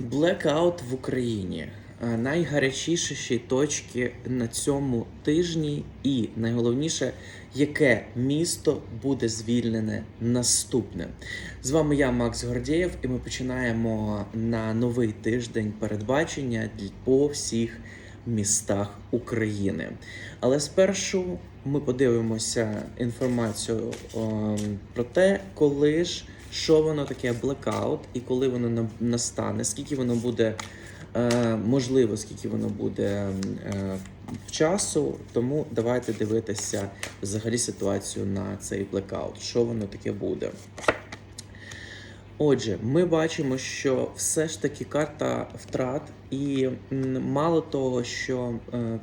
Блекаут в Україні. Найгарячіші точки на цьому тижні, і найголовніше, яке місто буде звільнене наступне. З вами я, Макс Гордєєв, і ми починаємо на новий тиждень передбачення по всіх містах України. Але спершу ми подивимося інформацію ем, про те, коли ж що воно таке блекаут і коли воно настане, скільки воно буде е, можливо, скільки воно буде е, часу. Тому давайте дивитися взагалі ситуацію на цей блекаут. Що воно таке буде? Отже, ми бачимо, що все ж таки карта втрат, і мало того, що е,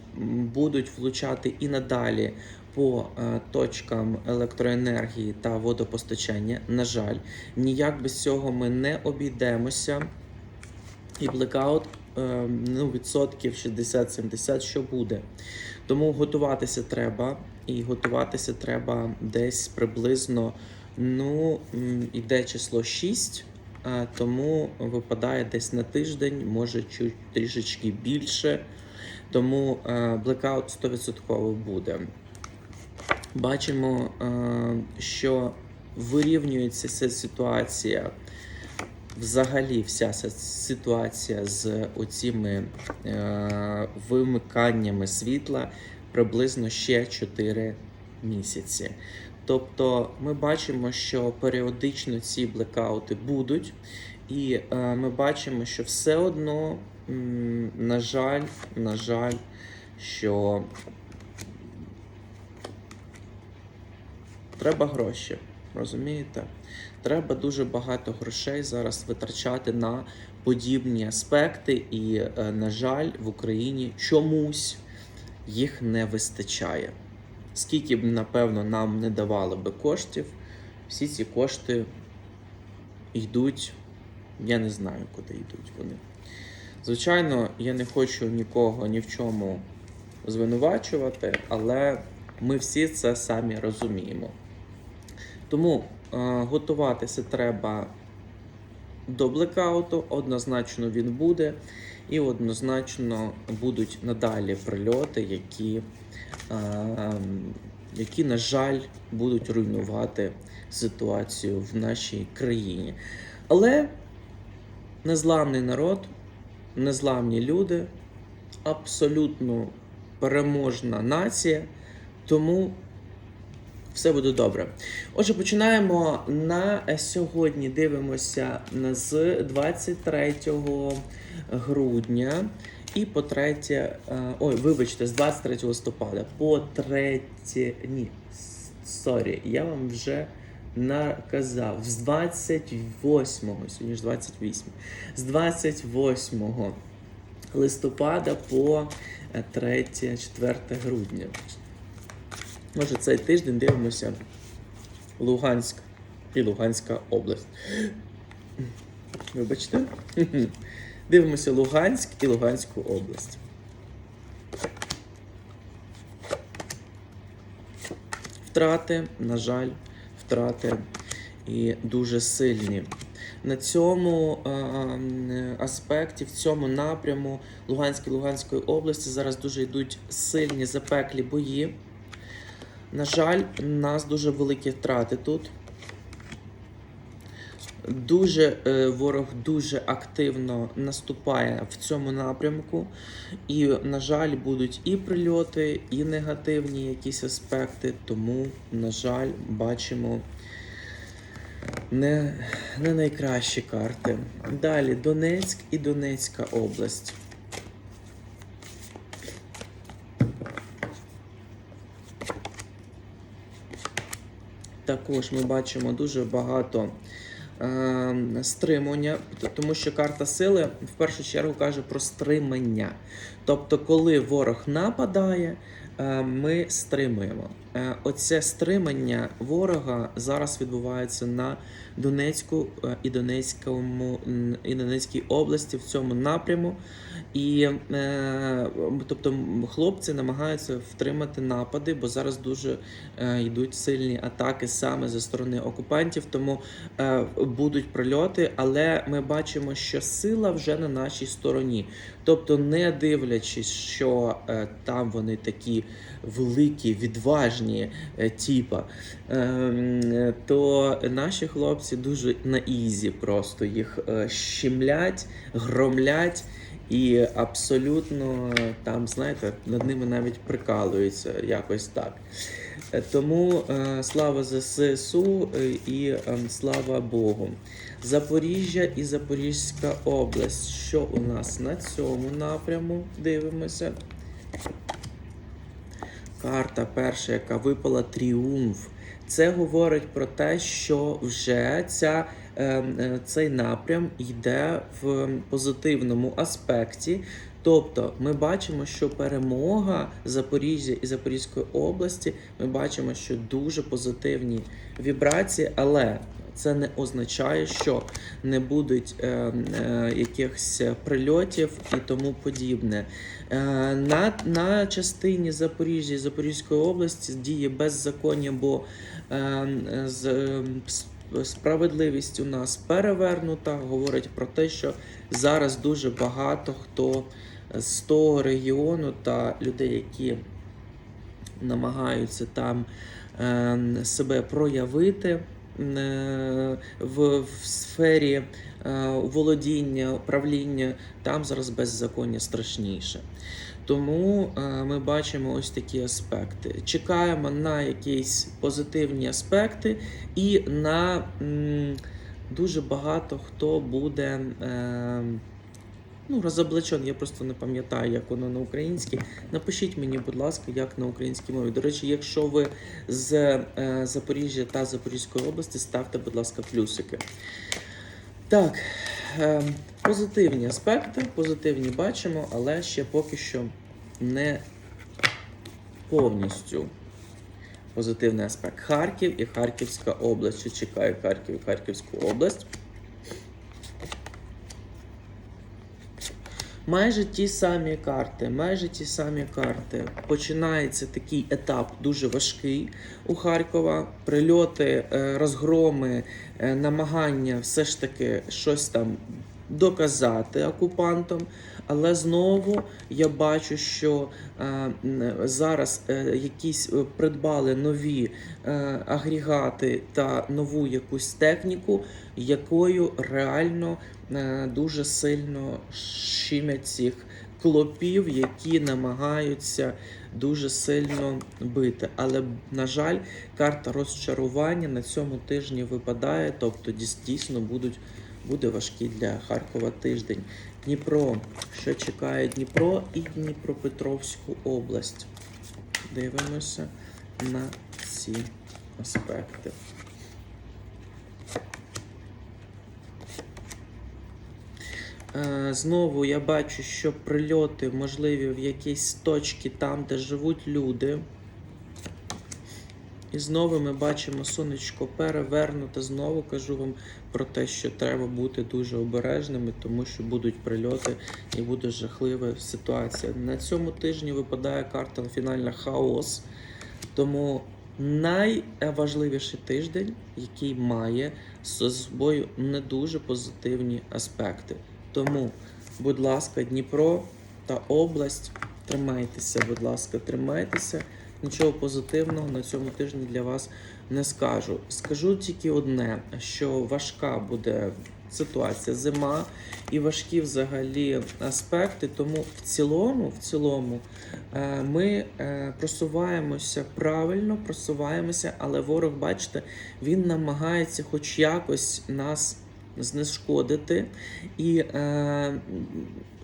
будуть влучати і надалі по е, точкам електроенергії та водопостачання. На жаль, ніяк без цього ми не обійдемося. І блекаут е, ну, відсотків 60-70, що буде. Тому готуватися треба, і готуватися треба десь приблизно, ну, іде число 6, а, тому випадає десь на тиждень, може чуть трішечки більше. Тому е, блекаут 100% буде. Бачимо, е, що вирівнюється ця ситуація. Взагалі, вся ситуація з оціми е, вимиканнями світла приблизно ще 4 місяці. Тобто ми бачимо, що періодично ці блекаути будуть, і е, ми бачимо, що все одно, м, на жаль, на жаль, що треба гроші. Розумієте? Треба дуже багато грошей зараз витрачати на подібні аспекти, і, е, на жаль, в Україні чомусь їх не вистачає. Скільки б, напевно, нам не давали би коштів, всі ці кошти йдуть, я не знаю, куди йдуть вони. Звичайно, я не хочу нікого ні в чому звинувачувати, але ми всі це самі розуміємо. Тому е, готуватися треба до блекауту, однозначно він буде, і однозначно будуть надалі прильоти, які, е, які, на жаль, будуть руйнувати ситуацію в нашій країні. Але незламний народ, незламні люди, абсолютно переможна нація, тому все буде добре. Отже, починаємо на сьогодні. Дивимося з 23 грудня і по 3, е, ой, вибачте, з 23 листопада по 3, ні, сорі, я вам вже наказав. З 28, сьогодні ж 28, з 28 листопада по 3-4 грудня. Може, цей тиждень дивимося Луганськ і Луганська область. Вибачте. Дивимося Луганськ і Луганську область. Втрати, на жаль, втрати і дуже сильні. На цьому аспекті, в цьому напряму Луганської Луганської області зараз дуже йдуть сильні запеклі бої. На жаль, у нас дуже великі втрати тут. Дуже е, ворог дуже активно наступає в цьому напрямку, і, на жаль, будуть і прильоти, і негативні якісь аспекти. Тому, на жаль, бачимо не, не найкращі карти. Далі Донецьк і Донецька область. Також ми бачимо дуже багато е, стримання, тому що карта сили в першу чергу каже про стримання. Тобто, коли ворог нападає, е, ми стримуємо. Е, Оце стримання ворога зараз відбувається на Донецьку е, і Донецькому і Донецькій області в цьому напряму. І е, тобто хлопці намагаються втримати напади, бо зараз дуже йдуть сильні атаки саме зі сторони окупантів, тому будуть прильоти, але ми бачимо, що сила вже на нашій стороні. Тобто, не дивлячись, що там вони такі великі, відважні е, типа, е, то наші хлопці дуже на ізі просто їх е, щемлять, громлять. І абсолютно там, знаєте, над ними навіть прикалуються якось так. Е, Тому е, слава ЗСУ е, і е, слава Богу. Запоріжжя і Запорізька область. Що у нас на цьому напряму? Дивимося. Карта перша, яка випала тріумф. Це говорить про те, що вже ця, е, е, цей напрям йде в позитивному аспекті. Тобто ми бачимо, що перемога Запоріжжя і Запорізької області, ми бачимо, що дуже позитивні вібрації, але це не означає, що не будуть е, е, якихось прильотів і тому подібне. Е, на, на частині Запоріжжя і Запорізької області діє беззаконня, бо е, з, справедливість у нас перевернута. Говорить про те, що зараз дуже багато хто з того регіону та людей, які намагаються там е, себе проявити в, в сфері е, володіння, управління, там зараз беззаконня страшніше. Тому е, ми бачимо ось такі аспекти. Чекаємо на якісь позитивні аспекти і на дуже багато хто буде. Ну, розоблачен, я просто не пам'ятаю, як воно на українській. Напишіть мені, будь ласка, як на українській мові. До речі, якщо ви з е, Запоріжжя та Запорізької області, ставте, будь ласка, плюсики. Так, е, позитивні аспекти, позитивні бачимо, але ще поки що не повністю позитивний аспект. Харків і Харківська область. Що чекає Харків і Харківську область? Майже ті самі карти, майже ті самі карти. Починається такий етап дуже важкий у Харкова. Прильоти, е, розгроми, е, намагання все ж таки щось там доказати окупантам. Але знову я бачу, що е, зараз е, якісь е, придбали нові агрегати та нову якусь техніку, якою реально дуже сильно щемять цих клопів, які намагаються дуже сильно бити. Але, на жаль, карта розчарування на цьому тижні випадає, тобто дійсно будуть, буде важкий для Харкова тиждень. Дніпро, що чекає Дніпро і Дніпропетровську область. Дивимося на ці аспекти. Е, Знову я бачу, що прильоти можливі в якісь точки там, де живуть люди. І знову ми бачимо сонечко перевернуте. Знову кажу вам про те, що треба бути дуже обережними, тому що будуть прильоти і буде жахлива ситуація. На цьому тижні випадає карта фінальна хаос. Тому найважливіший тиждень, який має з собою не дуже позитивні аспекти. Тому, будь ласка, Дніпро та область, тримайтеся, будь ласка, тримайтеся. Нічого позитивного на цьому тижні для вас не скажу. Скажу тільки одне: що важка буде ситуація, зима і важкі взагалі аспекти. Тому в цілому, в цілому, е, ми е, просуваємося правильно, просуваємося, але ворог, бачите, він намагається хоч якось нас знешкодити, і е,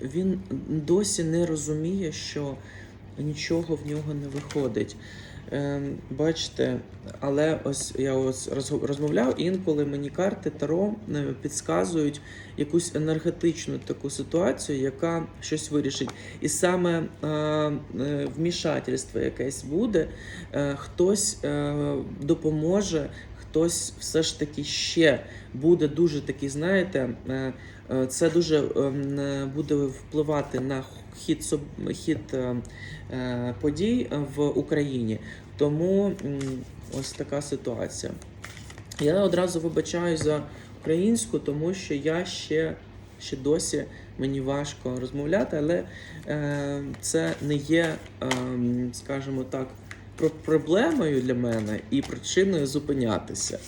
він досі не розуміє, що нічого в нього не виходить. Ем, бачите, але ось я ось розмовляв, інколи мені карти Таро е, підказують якусь енергетичну таку ситуацію, яка щось вирішить. І саме е, е, вмішательство якесь буде, е, хтось е, допоможе, хтось все ж таки ще буде дуже такий, знаєте, е, це дуже ем, е, буде впливати на хід, хід е, е, подій в Україні. Тому ось така ситуація. Я одразу вибачаю за українську, тому що я ще, ще досі мені важко розмовляти, але е, це не є, е, скажімо так, проблемою для мене і причиною зупинятися.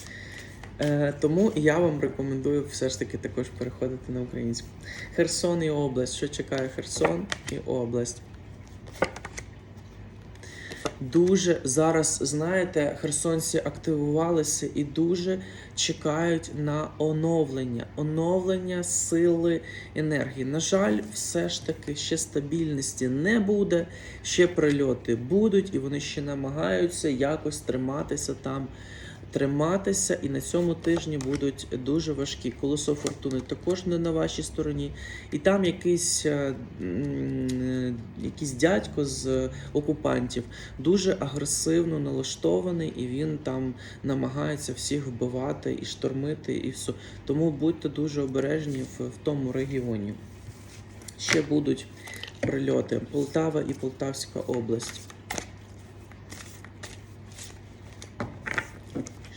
Е, тому я вам рекомендую все ж таки також переходити на українську. Херсон і область. Що чекає Херсон і область? Дуже зараз, знаєте, херсонці активувалися і дуже чекають на оновлення, оновлення сили енергії. На жаль, все ж таки ще стабільності не буде, ще прильоти будуть, і вони ще намагаються якось триматися там. Триматися і на цьому тижні будуть дуже важкі. Колесо фортуни також не на вашій стороні. І там якийсь, е, якийсь дядько з окупантів дуже агресивно налаштований, і він там намагається всіх вбивати і штормити, і все. Тому будьте дуже обережні в, в тому регіоні. Ще будуть прильоти. Полтава і Полтавська область.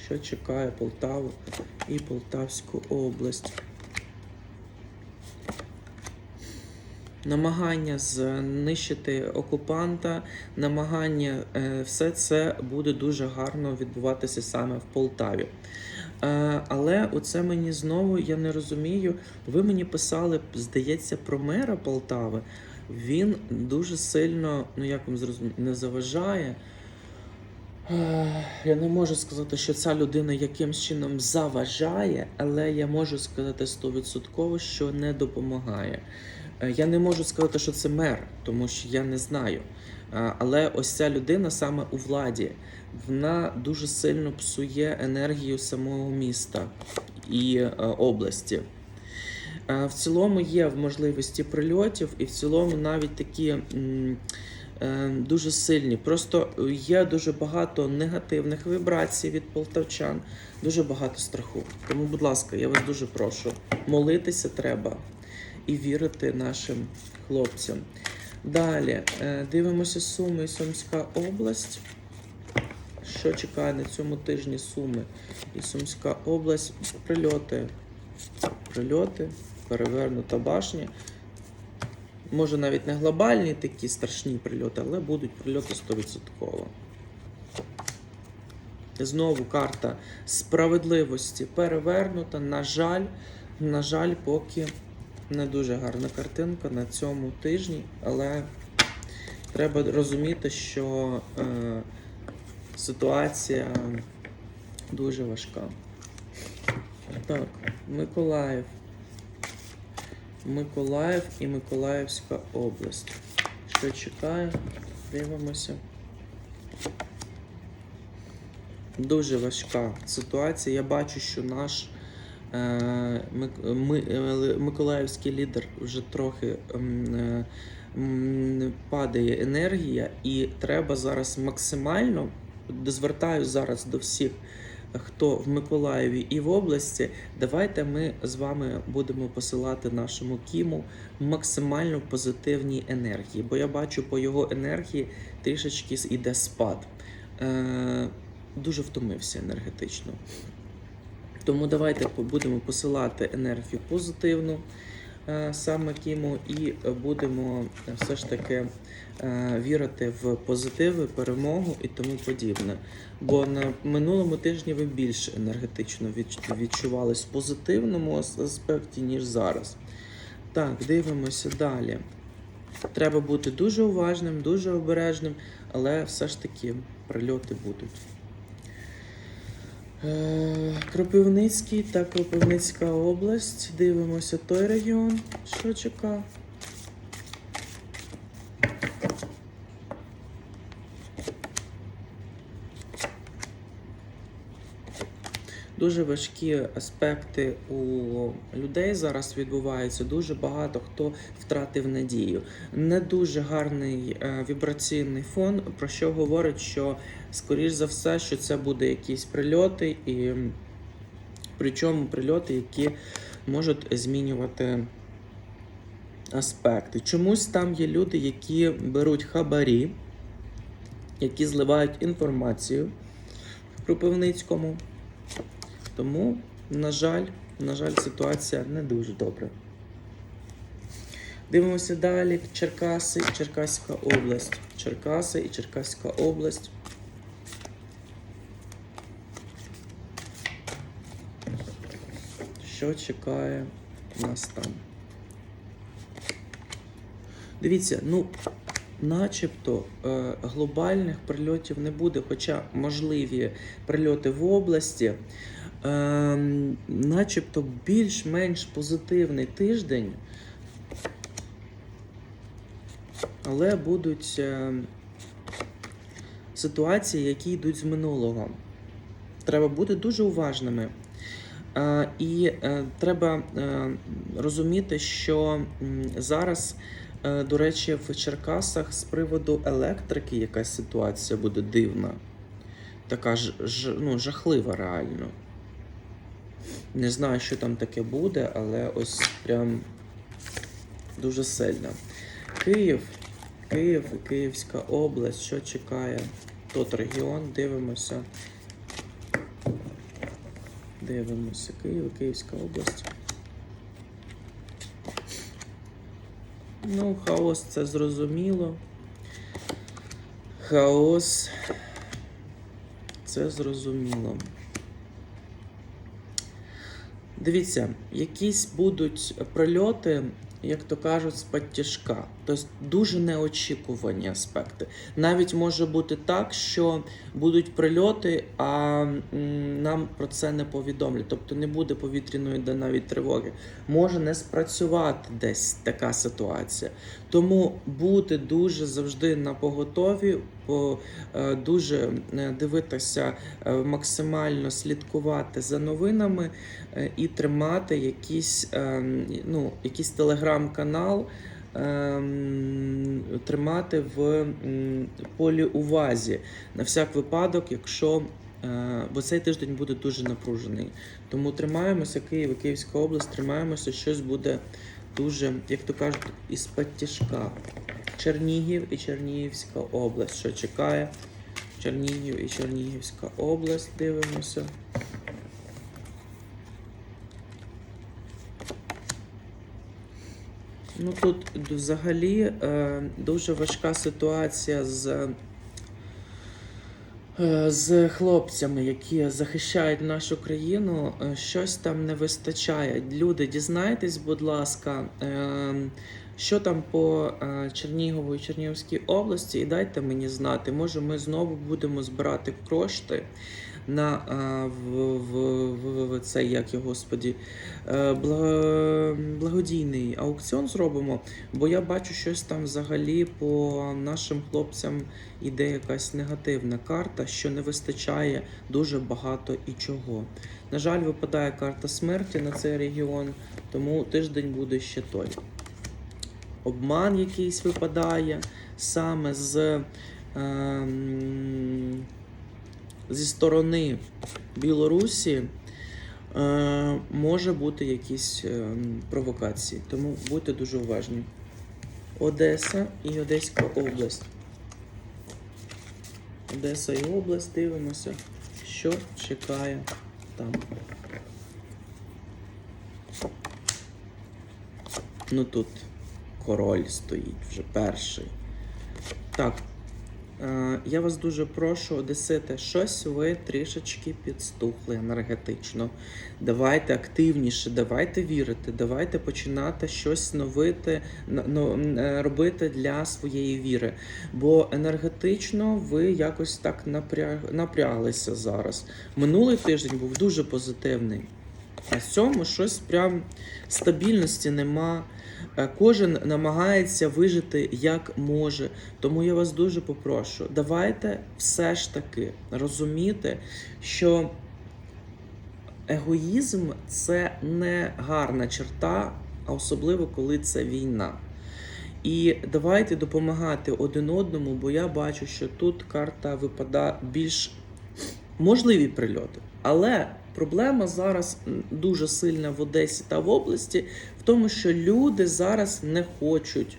Що чекає Полтаву і Полтавську область? Намагання знищити окупанта, намагання, е, все це буде дуже гарно відбуватися саме в Полтаві. Е, Але оце мені знову я не розумію. Ви мені писали, здається, про мера Полтави. Він дуже сильно, ну як вам зрозуміти, не заважає. Я не можу сказати, що ця людина якимсь чином заважає, але я можу сказати стовідсотково, що не допомагає. Е, Я не можу сказати, що це мер, тому що я не знаю. Е, Але ось ця людина саме у владі, вона дуже сильно псує енергію самого міста і е, області. В цілому є можливості прильотів, і в цілому навіть такі дуже сильні. Просто є дуже багато негативних вібрацій від полтавчан, дуже багато страху. Тому, будь ласка, я вас дуже прошу, молитися треба і вірити нашим хлопцям. Далі е, дивимося Суми і Сумська область. Що чекає на цьому тижні Суми і Сумська область? Прильоти. Прильоти, перевернута башня. Може навіть не глобальні такі страшні прильоти, але будуть прильоти 100%. Знову карта справедливості перевернута. На жаль, на жаль, поки не дуже гарна картинка на цьому тижні, але треба розуміти, що е, ситуація дуже важка. Так, Миколаїв. Миколаїв і Миколаївська область. Що чекає? Дивимося. Дуже важка ситуація. Я бачу, що наш е, ми, е, Миколаївський лідер вже трохи е, падає енергія, і треба зараз максимально звертаюся зараз до всіх, хто в Миколаєві і в області. Давайте ми з вами будемо посилати нашому Кіму максимально позитивні енергії, бо я бачу по його енергії трішечки іде спад. Е, дуже втомився енергетично. Тому давайте будемо посилати енергію позитивну саме Кіму, і е, будемо е, все ж таки е, вірити в позитиви, перемогу і тому подібне. Бо на минулому тижні ви більш енергетично відч- відчувались в позитивному аспекті, ніж зараз. Так, дивимося далі. Треба бути дуже уважним, дуже обережним, але все ж таки прильоти будуть. Е, Кропивницький та Кропивницька область. Дивимося той регіон. Що чека? Дуже важкі аспекти у людей зараз відбуваються. Дуже багато хто втратив надію. Не дуже гарний е, вібраційний фон, про що говорить, що скоріш за все, що це буде якісь прильоти, і причому прильоти, які можуть змінювати аспекти. Чомусь там є люди, які беруть хабарі, які зливають інформацію в Кропивницькому. Тому, на жаль, на жаль, ситуація не дуже добра. Дивимося далі. Черкаси Черкаська область. Черкаси і Черкаська область. Що чекає нас там? Дивіться, ну, начебто е, глобальних прильотів не буде, хоча можливі прильоти в області. Е, начебто більш-менш позитивний тиждень, але будуть е, ситуації, які йдуть з минулого. Треба бути дуже уважними. Е, і е, треба е, розуміти, що зараз, е, до речі, в Черкасах з приводу електрики якась ситуація буде дивна. Така ж, ж ну, жахлива реально. Не знаю, що там таке буде, але ось прям дуже сильно. Київ, Київ і Київська область, що чекає тот регіон, дивимося. Дивимося. Київ, Київська область. Ну, хаос це зрозуміло. Хаос. Це зрозуміло. Дивіться, якісь будуть прильоти, як то кажуть, з тяжка. Тобто дуже неочікувані аспекти. Навіть може бути так, що будуть прильоти, а нам про це не повідомлять. Тобто не буде повітряної да навіть тривоги. Може не спрацювати десь така ситуація. Тому бути дуже завжди на поготові, по, е, дуже е, дивитися, е, максимально слідкувати за новинами і тримати якийсь, е, ну, якийсь телеграм-канал. Ем, Тримати в полі увазі на всяк випадок, якщо е, бо цей тиждень буде дуже напружений. Тому тримаємося, Київ і Київська область, тримаємося, щось буде дуже, як то кажуть, із-під тяжка. Чернігів і Чернігівська область. Що чекає? Чернігів і Чернігівська область. Дивимося. Ну тут взагалі е, дуже важка ситуація з, е, з хлопцями, які захищають нашу країну. Е, щось там не вистачає. Люди, дізнайтесь, будь ласка, що там по Чернігову і Чернігівській області, і дайте мені знати. Може, ми знову будемо збирати кошти на е, в, в, в, цей, як його, господі, е, благо, благодійний аукціон зробимо, бо я бачу, щось там взагалі по нашим хлопцям іде якась негативна карта, що не вистачає дуже багато і чого. На жаль, випадає карта смерті на цей регіон, тому тиждень буде ще той. Обман якийсь випадає саме з. ем, зі сторони Білорусі е, може бути якісь е, провокації. Тому будьте дуже уважні. Одеса і Одеська область. Одеса і область дивимося, що чекає там. Ну тут король стоїть вже перший. Так, Я вас дуже прошу, Одесити, щось ви трішечки підстухли енергетично. Давайте активніше, давайте вірити, давайте починати щось новити, е, робити для своєї віри. Бо енергетично ви якось так напряг, напряглися зараз. Минулий тиждень був дуже позитивний. А в цьому щось прям стабільності нема. Е, Кожен намагається вижити як може. Тому я вас дуже попрошу, давайте все ж таки розуміти, що егоїзм це не гарна черта, а особливо коли це війна. І давайте допомагати один одному, бо я бачу, що тут карта випадає більш можливі прильоти. Але проблема зараз дуже сильна в Одесі та в області в тому, що люди зараз не хочуть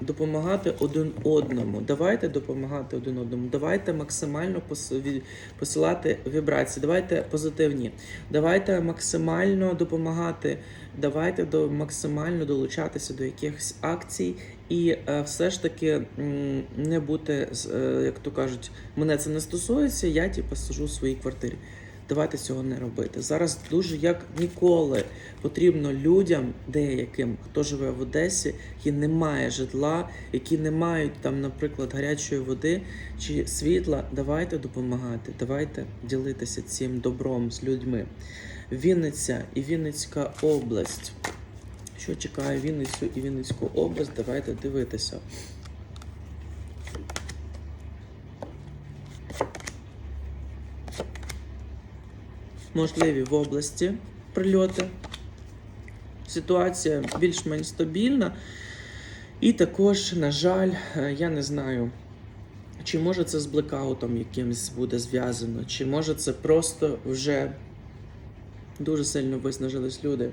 допомагати один одному. Давайте допомагати один одному. Давайте максимально пос- посилати вібрації. Давайте позитивні. Давайте максимально допомагати. Давайте до максимально долучатися до якихось акцій і е, все ж таки не бути, е, як то кажуть, мене це не стосується. Я типу сижу в своїй квартирі. Давайте цього не робити. Зараз дуже як ніколи потрібно людям, деяким, хто живе в Одесі, які не має житла, які не мають там, наприклад, гарячої води чи світла. Давайте допомагати, давайте ділитися цим добром з людьми. Вінниця і Вінницька область. Що чекає Вінницю і Вінницьку область? Давайте дивитися. Можливі в області прильоти. Ситуація більш-менш стабільна. І також, на жаль, е, я не знаю, чи може це з блекаутом якимось буде зв'язано, чи може це просто вже дуже сильно виснажились люди.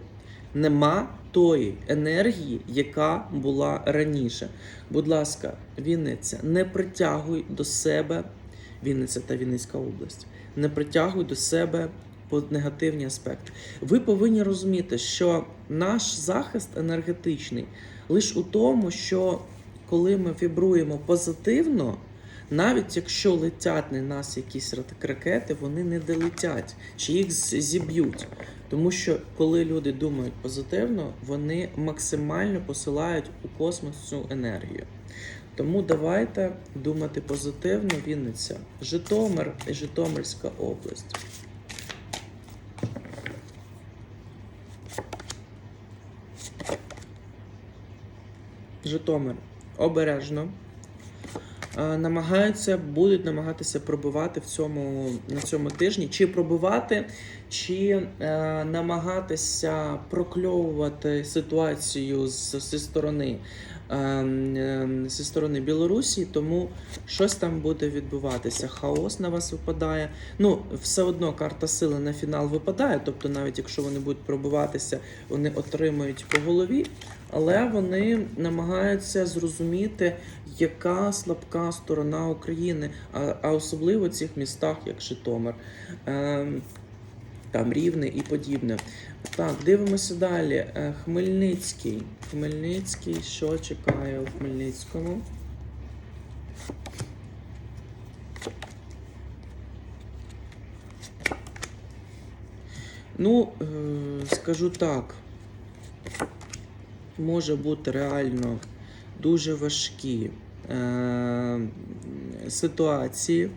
Нема тої енергії, яка була раніше. Будь ласка, Вінниця, не притягуй до себе Вінниця та Вінницька область. Не притягуй до себе негативні аспекти. Ви повинні розуміти, що наш захист енергетичний лише у тому, що коли ми вібруємо позитивно, навіть якщо летять на нас якісь ракети, вони не долетять чи їх зіб'ють. Тому що коли люди думають позитивно, вони максимально посилають у космос цю енергію. Тому давайте думати позитивно, Вінниця, Житомир і Житомирська область. Житомир обережно. Е, Намагаються, будуть намагатися пробивати в цьому на цьому тижні, чи пробивати, чи е, намагатися прокльовувати ситуацію з, зі сторони зі сторони Білорусі, тому щось там буде відбуватися. Хаос на вас випадає. Ну, все одно карта сили на фінал випадає. Тобто, навіть якщо вони будуть пробиватися, вони отримають по голові, але вони намагаються зрозуміти, яка слабка сторона України, а, особливо в цих містах, як Житомир. Там Рівне і подібне. Так, дивимося далі. Е, Хмельницький. Хмельницький, що чекає у Хмельницькому? Ну, е, скажу так, може бути реально дуже важкі е, ситуації,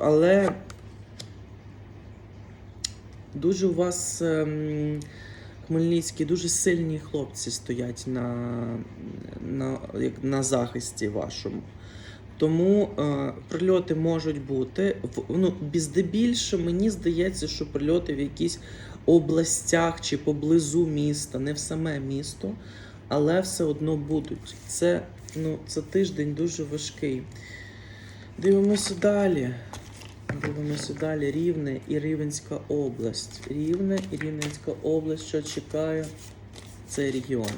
але дуже у вас ем, Хмельницькі, дуже сильні хлопці стоять на, на, на захисті вашому. Тому е, прильоти можуть бути. В, ну, здебільше мені здається, що прильоти в якісь областях чи поблизу міста, не в саме місто, але все одно будуть. Це, ну, це тиждень дуже важкий. Дивимося далі. Дивимося далі. Рівне і Рівненська область. Рівне і Рівненська область, що чекає цей регіон.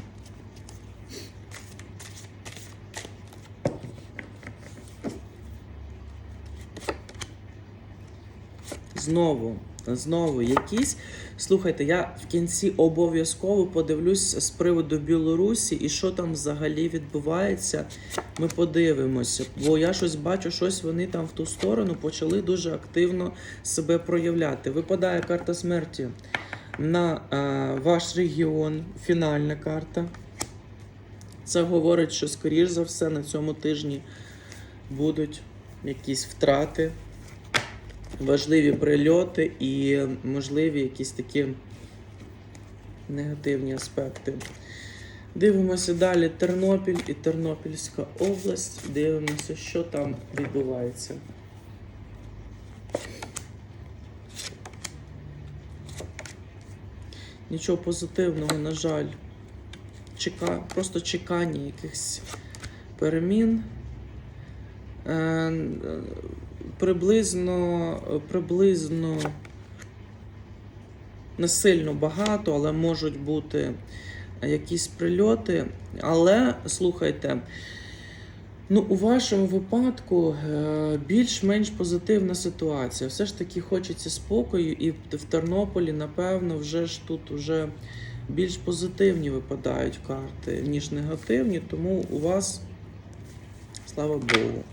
Знову, знову якісь. Слухайте, я в кінці обов'язково подивлюсь з приводу Білорусі і що там взагалі відбувається. Ми подивимося. Бо я щось бачу, щось вони там в ту сторону почали дуже активно себе проявляти. Випадає карта смерті на е, ваш регіон, фінальна карта. Це говорить, що, скоріш за все, на цьому тижні будуть якісь втрати важливі прильоти і можливі якісь такі негативні аспекти. Дивимося далі Тернопіль і Тернопільська область. Дивимося, що там відбувається. Нічого позитивного, на жаль. Чека... Просто чекання якихось перемін. Е, е, приблизно, приблизно не сильно багато, але можуть бути якісь прильоти. Але слухайте, ну у вашому випадку е, більш-менш позитивна ситуація. Все ж таки хочеться спокою, і в Тернополі, напевно, вже ж тут вже більш позитивні випадають карти, ніж негативні, тому у вас, слава Богу.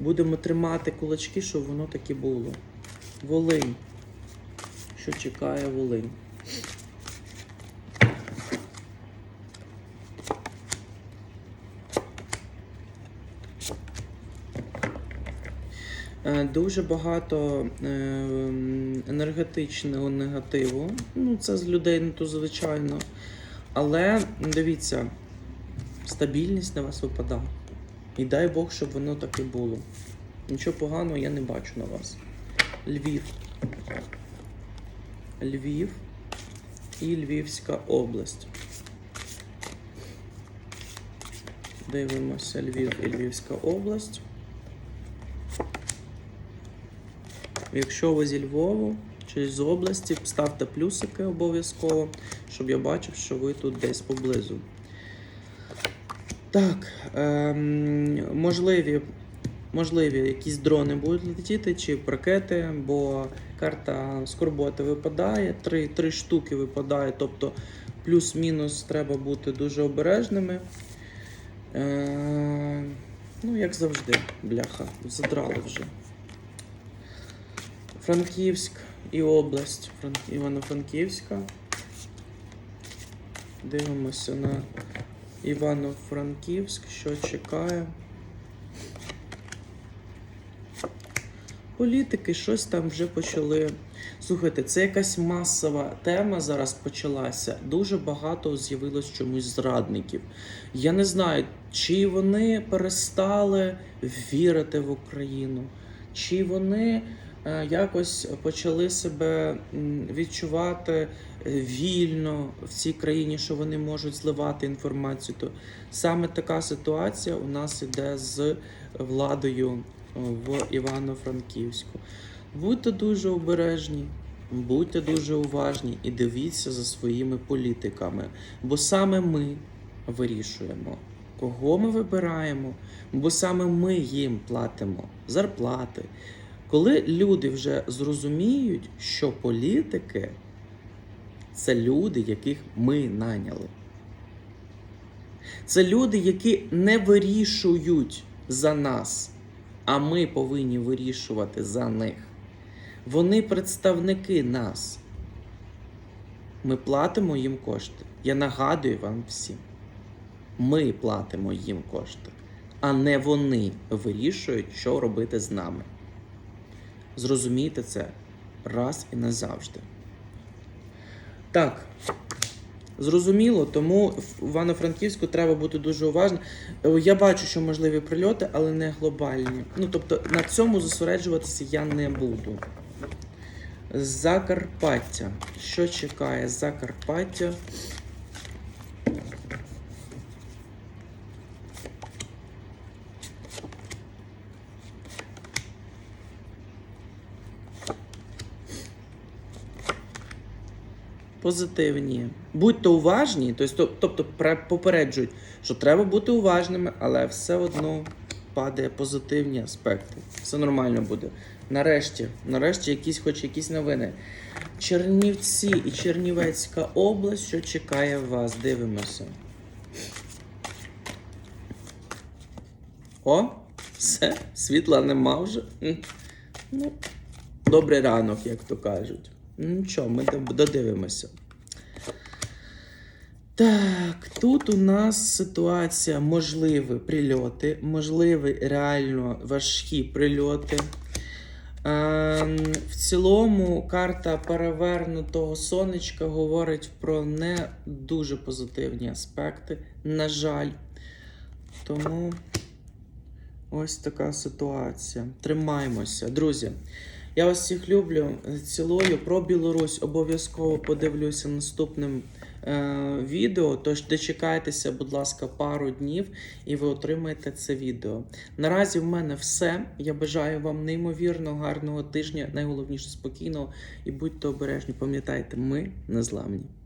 Будемо тримати кулачки, щоб воно таки було. Волинь. Що чекає Волинь? Е, Дуже багато е, енергетичного негативу. Ну, це з людей не то звичайно. Але дивіться, стабільність на вас випадає. І дай Бог, щоб воно так і було. Нічого поганого я не бачу на вас. Львів. Львів і Львівська область. Дивимося Львів і Львівська область. Якщо ви зі Львову чи з області, ставте плюсики обов'язково, щоб я бачив, що ви тут десь поблизу. Так, ем, можливі, можливі якісь дрони будуть летіти чи ракети, бо карта скорботи випадає, три, три штуки випадає, тобто плюс-мінус треба бути дуже обережними. Е, ну, як завжди, бляха, задрали вже. Франківськ і область Фран... Івано-Франківська. Дивимося на Івано-Франківськ, що чекає. Політики щось там вже почали. Слухайте, це якась масова тема зараз почалася. Дуже багато з'явилось чомусь зрадників. Я не знаю, чи вони перестали вірити в Україну, чи вони якось почали себе відчувати е, вільно в цій країні, що вони можуть зливати інформацію. То саме така ситуація у нас іде з владою в Івано-Франківську. Будьте дуже обережні, будьте дуже уважні і дивіться за своїми політиками, бо саме ми вирішуємо, кого ми вибираємо, бо саме ми їм платимо зарплати. Коли люди вже зрозуміють, що політики це люди, яких ми наняли. Це люди, які не вирішують за нас, а ми повинні вирішувати за них. Вони представники нас. Ми платимо їм кошти. Я нагадую вам всім. Ми платимо їм кошти, а не вони вирішують, що робити з нами. Зрозумійте це раз і назавжди. Так. Зрозуміло, тому в Івано-Франківську треба бути дуже уважним. Е, Я бачу, що можливі прильоти, але не глобальні. Ну тобто на цьому зосереджуватися я не буду. Закарпаття. Що чекає Закарпаття? Позитивні. Будьте уважні, тобто, попереджують, що треба бути уважними, але все одно падає позитивні аспекти. Все нормально буде. Нарешті, нарешті, якісь, хоч якісь новини. Чернівці і Чернівецька область, що чекає вас? Дивимося. О, все, світла нема вже. Ну, добрий ранок, як то кажуть. Нічого, ми додивимося. Так, тут у нас ситуація можливі прильоти, можливі реально важкі прильоти. Ем, в цілому карта перевернутого сонечка говорить про не дуже позитивні аспекти, на жаль. Тому ось така ситуація. Тримаймося. Друзі, Я вас всіх люблю, цілую. Про Білорусь обов'язково подивлюся наступним відео. Тож дочекайтеся, будь ласка, пару днів, і ви отримаєте це відео. Наразі в мене все. Я бажаю вам неймовірно гарного тижня, найголовніше спокійного і будьте обережні. Пам'ятайте, ми незламні.